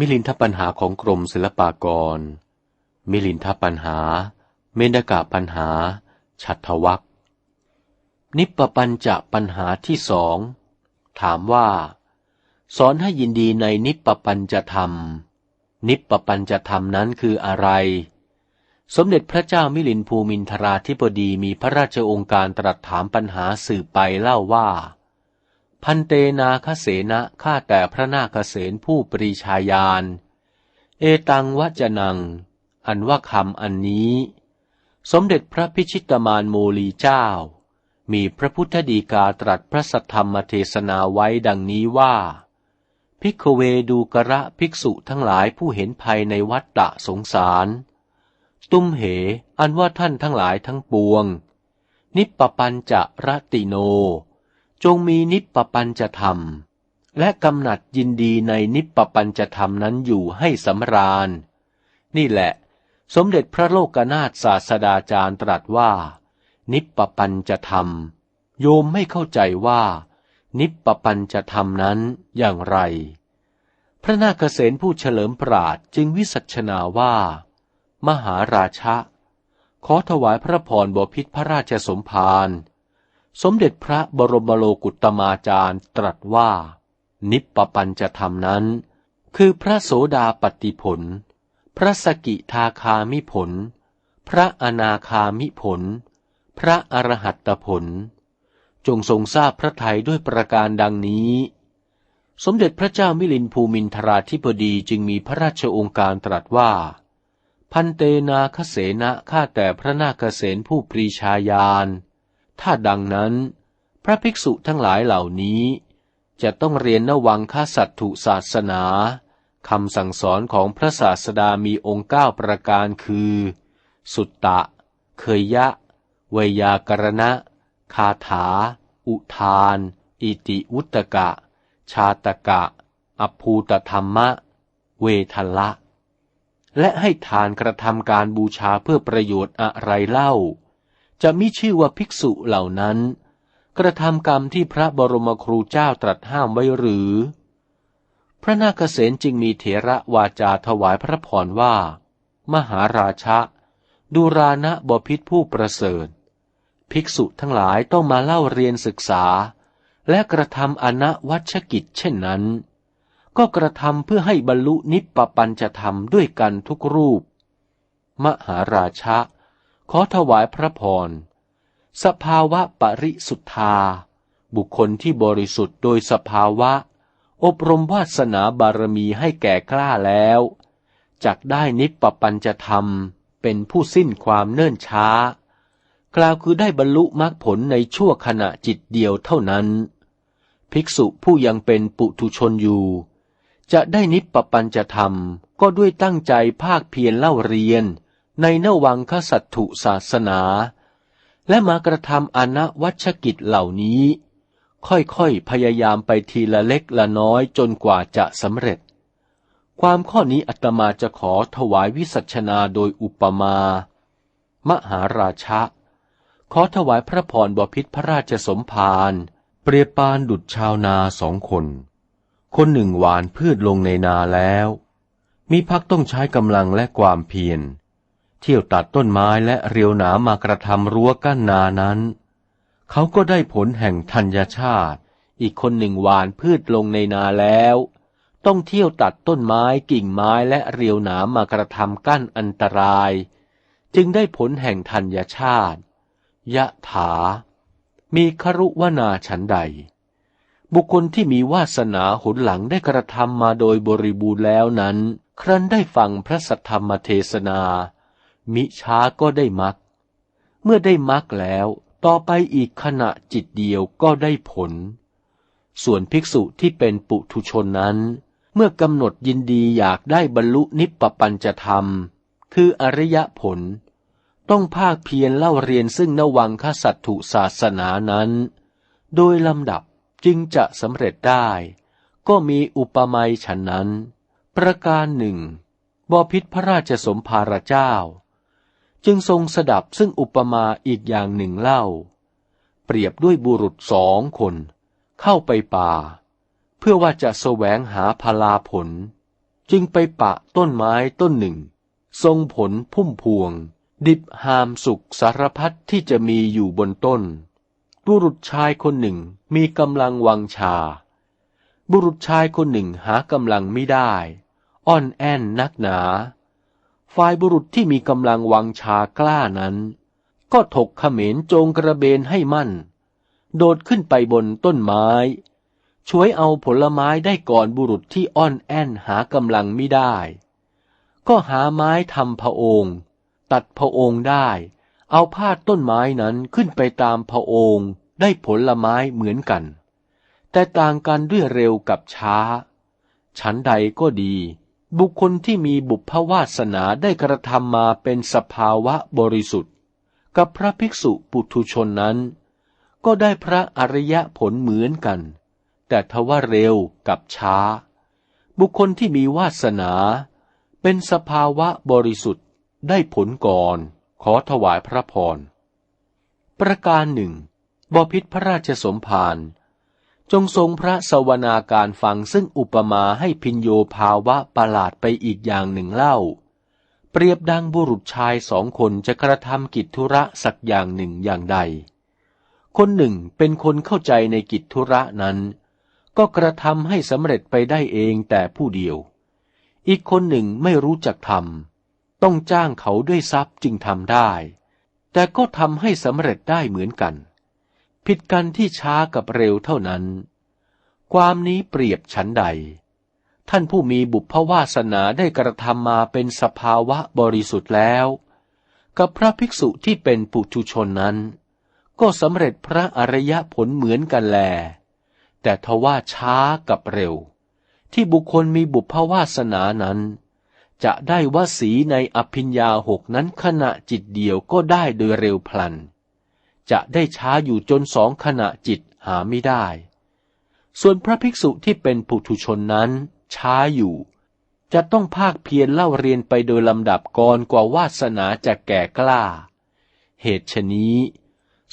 มิลินทปัญหาของกรมศิลปากร มิลินทปัญหา เมนกะปัญหา ฉัตรวักนิปปัญจะปัญหาที่สอง ถามว่า สอนให้ยินดีในนิปปปัญจะธรรม นิปปปัญจะธรรมนั้นคืออะไร สมเด็จพระเจ้ามิลินภูมินทราธิบดีมีพระราชองค์การตรัสถามปัญหาสืบไปเล่าว่า พันเตนาคเสนะข้าแต่พระนาคเสนผู้ปรีชาญาณ เอตังวจนัง อันว่าคำอันนี้ สมเด็จพระพิชิตมานโมลีเจ้า มีพระพุทธดีกาตรัสพระสัทธรรมเทศนาไว้ดังนี้ว่า พิกเวดูกระภิกษุทั้งหลายผู้เห็นภัยในวัฏฏะสงสาร ตุ้มเห อันว่าท่านทั้งหลายทั้งปวง นิปปปัญจะรติโน จงมีนิปปปัญจะธรรม และกำหนัดยินดีในนิปปปัญจะธรรมนั้นอยู่ให้สำราญ นี่แหละ สมเด็จพระโลกนาถศาสดาจารย์ตรัสว่า นิปปปัญจะธรรม โยมไม่เข้าใจว่า นิปปปัญจะธรรมนั้นอย่างไร พระนาคเษนผู้เฉลิมปราดจึงวิสัชนาว่า มหาราชะขอถวายพระพรบพิษพระราชสมภาร สมเด็จพระบรมโลกุตมาจารย์ตรัสว่า นิปปปัญจะธรรมนั้น คือพระโสดาปฏิผล พระสกิทาคามิผล พระอนาคามิผล พระอรหัตตผล จงทรงทราบพระทัยด้วยประการดังนี้ สมเด็จพระเจ้ามิลินภูมินทราธิบดีจึงมีพระราชองค์การตรัสว่า พันเตนาคเสนะข้าแต่พระนาคเสนผู้ปรีชาญาณ ถ้าดังนั้น พระภิกษุทั้งหลายเหล่านี้ จะต้องเรียนนวังค่าสัตถุศาสนาคำสั่งสอนของพระศาสดามีองค์เก้าประการคือ สุตตะ เคยยะ เวยากรณะ คาถา อุทาน อิติวุตกะ ชาตกะ อภูตธรรมะ เวทละ และให้ทานกระทำการบูชาเพื่อประโยชน์อะไรเล่า จะมิชื่อว่าภิกษุเหล่านั้น กระทำกรรมที่พระบรมครูเจ้าตรัสห้ามไว้หรือ พระนาคเษนจึงมีเถระวาจาถวายพระพรว่า มหาราชะดูรานะบพิษผู้ประเสริฐ ภิกษุทั้งหลายต้องมาเล่าเรียนศึกษา และกระทำอนวัชกิจเช่นนั้น ก็กระทำเพื่อให้บรรลุนิปปปัญจะธรรมด้วยกันทุกรูป มหาราชะ ขอถวายพระพร สภาวะปริสุทธา บุคคลที่บริสุทธิ์โดยสภาวะ อบรมวาสนาบารมีให้แก่กล้าแล้วจักได้นิปปปัญจะธรรม เป็นผู้สิ้นความเนิ่นช้า กล่าวคือได้บรรลุมรรคผลในชั่วขณะจิตเดียวเท่านั้น ภิกษุผู้ยังเป็นปุถุชนอยู่ จะได้นิปปปัญจะธรรมก็ด้วยตั้งใจภาคเพียรเล่าเรียน ในนวังคสัตถุศาสนา และมากระทำอนวัชกิจเหล่านี้ ค่อยๆพยายามไปทีละเล็กละน้อยจนกว่าจะสำเร็จ ความข้อนี้อาตมาจะขอถวายวิสัชนาโดยอุปมา มหาราชะ ขอถวายพระพรบพิษพระราชสมภารเปรียบปานดุจชาวนาสองคน คนหนึ่งหวานพืชลงในนาแล้ว มีพักต้องใช้กำลังและความเพียร เที่ยวตัดต้นไม้และเรียวหนามมากระทำรั้วกั้นนานั้น เขาก็ได้ผลแห่งธัญชาติ อีกคนหนึ่งหวานพืชลงในนาแล้ว ต้องเที่ยวตัดต้นไม้กิ่งไม้และเรียวหนามมากระทำกั้นอันตราย จึงได้ผลแห่งธัญชาติ ยะถา มีครุวนาฉันใด บุคคลที่มีวาสนาหนหลังได้กระทำมาโดยบริบูรณ์แล้วนั้น ครั้นได้ฟังพระสัทธรรมเทศนา มิช้าก็ได้มักเมื่อได้มักแล้วต่อไปอีกขณะจิตเดียวก็ได้ผล ส่วนภิกษุที่เป็นปุถุชนนั้น เมื่อกำหนดยินดีอยากได้บรรลุนิปปปัญจะธรรม คืออริยผล ต้องภาคเพียรเล่าเรียนซึ่งนวังคสัตถุศาสนานั้น โดยลำดับจึงจะสำเร็จได้ ก็มีอุปมาฉันนั้น ประการหนึ่งบพิษพระราชสมภารเจ้า จึงทรงสดับซึ่งอุปมาอีกอย่างหนึ่งเล่า เปรียบด้วยบุรุษสองคน เข้าไปป่า เพื่อว่าจะแสวงหาพลาผล จึงไปปะต้นไม้ต้นหนึ่ง ทรงผลพุ่มพวง ดิบหามสุขสารพัดที่จะมีอยู่บนต้น บุรุษชายคนหนึ่งมีกำลังวังชา บุรุษชายคนหนึ่งหากำลังไม่ได้ อ่อนแอนนักหนา ฝ่ายบุรุษที่มีกำลังวังชากล้านั้น ก็ถกเขมรโจงกระเบนให้มั่น โดดขึ้นไปบนต้นไม้ ช่วยเอาผลไม้ได้ก่อนบุรุษที่อ่อนแอนหากำลังไม่ได้ ก็หาไม้ทำพระองค์ ตัดพระองค์ได้ เอาพาดต้นไม้นั้นขึ้นไปตามพระองค์ได้ผลไม้เหมือนกัน แต่ต่างกันด้วยเร็วกับช้า ฉันใดก็ดี บุคคลที่มีบุพวาสนาได้กระทำมาเป็นสภาวะบริสุทธิ์ กับพระภิกษุปุถุชนนั้น ก็ได้พระอริยะผลเหมือนกัน แต่ทว่าเร็วกับช้า บุคคลที่มีวาสนา เป็นสภาวะบริสุทธิ์ได้ผลก่อน ขอถวายพระพร ประการหนึ่งบพิษพระราชสมภาร จงทรงพระสวนาการฟังซึ่งอุปมาให้พินโยภาวะประหลาดไปอีกอย่างหนึ่งเล่า เปรียบดังบุรุษชายสองคนจะกระทำกิจธุระสักอย่างหนึ่งอย่างใด คนหนึ่งเป็นคนเข้าใจในกิจธุระนั้น ก็กระทำให้สำเร็จไปได้เองแต่ผู้เดียว อีกคนหนึ่งไม่รู้จักทำต้องจ้างเขาด้วยทรัพย์จึงทำได้ แต่ก็ทำให้สำเร็จได้เหมือนกัน ผิดกันที่ช้ากับเร็วเท่านั้น ความนี้เปรียบฉันใด ท่านผู้มีบุพวาสนาได้กระทำมาเป็นสภาวะบริสุทธิ์แล้ว กับพระภิกษุที่เป็นปุถุชนนั้น ก็สำเร็จพระอริยผลเหมือนกันแล แต่ทว่าช้ากับเร็ว ที่บุคคลมีบุพวาสนานั้น จะได้วสีในอภิญญาหกนั้นขณะจิตเดียวก็ได้โดยเร็วพลัน จะได้ช้าอยู่จนสองขณะจิตหาไม่ได้ ส่วนพระภิกษุที่เป็นปุถุชนนั้น ช้าอยู่ จะต้องภาคเพียรเล่าเรียนไปโดยลำดับก่อนกว่าวาสนาจะแก่กล้า เหตุชนี้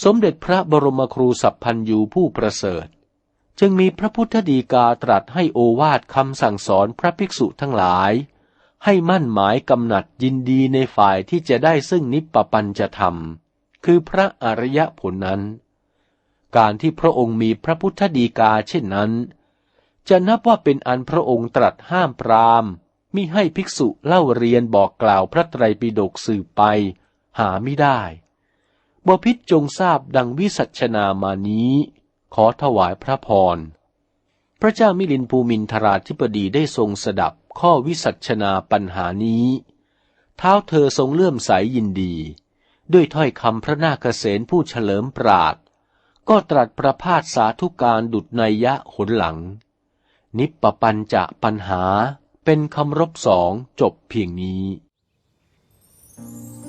สมเด็จพระบรมครูสัพพันยูผู้ประเสริฐ จึงมีพระพุทธดีกาตรัสให้โอวาทคำสั่งสอนพระภิกษุทั้งหลาย ให้มั่นหมายกำหนัดยินดีในฝ่ายที่จะได้ซึ่งนิปปัญจะธรรม คือพระอริยผลนั้น การที่พระองค์มีพระพุทธดีกาเช่นนั้น จะนับว่าเป็นอันพระองค์ตรัสห้ามปรามมิให้ภิกษุเล่าเรียนบอกกล่าวพระไตรปิฎกสืบไป หาไม่ได้บพิษจงทราบดังวิสัชนามานี้ ขอถวายพระพร พระเจ้ามิลินภูมินทราธิปดีได้ทรงสดับข้อวิสัชนาปัญหานี้ เท้าเธอทรงเลื่อมใสยยินดี ด้วยถ้อยคำพระนาคเษนผู้เฉลิมปราด ก็ตรัสประพาสสาธุการดุดนัยยะหนหลัง นิปปปัญจะปัญหาเป็นคำรบสองจบเพียงนี้ Thank you.